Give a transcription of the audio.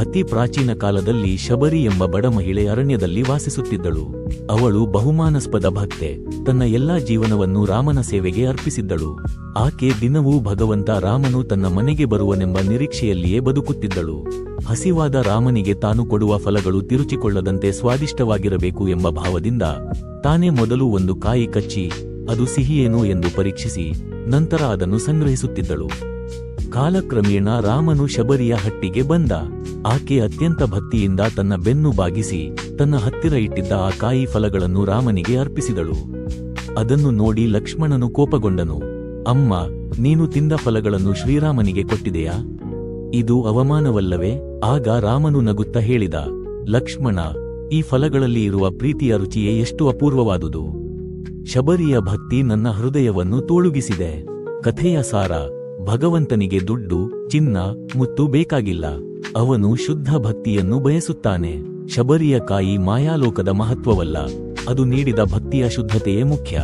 ಅತಿ ಪ್ರಾಚೀನ ಕಾಲದಲ್ಲಿ ಶಬರಿ ಎಂಬ ಬಡ ಮಹಿಳೆ ಅರಣ್ಯದಲ್ಲಿ ವಾಸಿಸುತ್ತಿದ್ದಳು. ಅವಳು ಬಹುಮಾನಸ್ಪದ ಭಕ್ತೆ. ತನ್ನ ಎಲ್ಲಾ ಜೀವನವನ್ನು ರಾಮನ ಸೇವೆಗೆ ಅರ್ಪಿಸಿದ್ದಳು. ಆಕೆ ದಿನವೂ ಭಗವಂತ ರಾಮನು ತನ್ನ ಮನೆಗೆ ಬರುವನೆಂಬ ನಿರೀಕ್ಷೆಯಲ್ಲಿಯೇ ಬದುಕುತ್ತಿದ್ದಳು. ಹಸಿವಾದ ರಾಮನಿಗೆ ತಾನು ಕೊಡುವ ಫಲಗಳು ತಿರುಚಿಕೊಳ್ಳದಂತೆ ಸ್ವಾದಿಷ್ಟವಾಗಿರಬೇಕು ಎಂಬ ಭಾವದಿಂದ ತಾನೇ ಮೊದಲು ಒಂದು ಕಾಯಿ ಕಚ್ಚಿ, ಅದು ಸಿಹಿಯೇನೋ ಎಂದು ಪರೀಕ್ಷಿಸಿ, ನಂತರ ಅದನ್ನು ಸಂಗ್ರಹಿಸುತ್ತಿದ್ದಳು. ಕಾಲಕ್ರಮೇಣ ರಾಮನು ಶಬರಿಯ ಹಟ್ಟಿಗೆ ಬಂದ. ಆಕೆ ಅತ್ಯಂತ ಭಕ್ತಿಯಿಂದ ತನ್ನ ಬೆನ್ನು ಬಾಗಿಸಿ, ತನ್ನ ಹತ್ತಿರ ಇಟ್ಟಿದ್ದ ಆ ಕಾಯಿ ಫಲಗಳನ್ನು ರಾಮನಿಗೆ ಅರ್ಪಿಸಿದಳು. ಅದನ್ನು ನೋಡಿ ಲಕ್ಷ್ಮಣನು ಕೋಪಗೊಂಡನು. ಅಮ್ಮ, ನೀನು ತಿಂದ ಫಲಗಳನ್ನು ಶ್ರೀರಾಮನಿಗೆ ಕೊಟ್ಟಿದೆಯಾ? ಇದು ಅವಮಾನವಲ್ಲವೇ? ಆಗ ರಾಮನು ನಗುತ್ತಾ ಹೇಳಿದ, ಲಕ್ಷ್ಮಣ, ಈ ಫಲಗಳಲ್ಲಿ ಇರುವ ಪ್ರೀತಿಯ ರುಚಿಯೇ ಎಷ್ಟು ಅಪೂರ್ವವಾದುದು. ಶಬರಿಯ ಭಕ್ತಿ ನನ್ನ ಹೃದಯವನ್ನು ತೋಳುಗಿಸಿದೆ. ಕಥೆಯ ಸಾರ ಭಗವಂತನಿಗೆ ದುಡ್ಡು, ಚಿನ್ನ, ಮುತ್ತು ಬೇಕಾಗಿಲ್ಲ. ಅವನು ಶುದ್ಧ ಭಕ್ತಿಯನ್ನು ಬಯಸುತ್ತಾನೆ. ಶಬರಿಯ ಕಾಯಿ ಮಾಯಾಲೋಕದ ಮಹತ್ವವಲ್ಲ. ಅದು ನೀಡಿದ ಭಕ್ತಿಯ ಶುದ್ಧತೆಯೇ ಮುಖ್ಯ.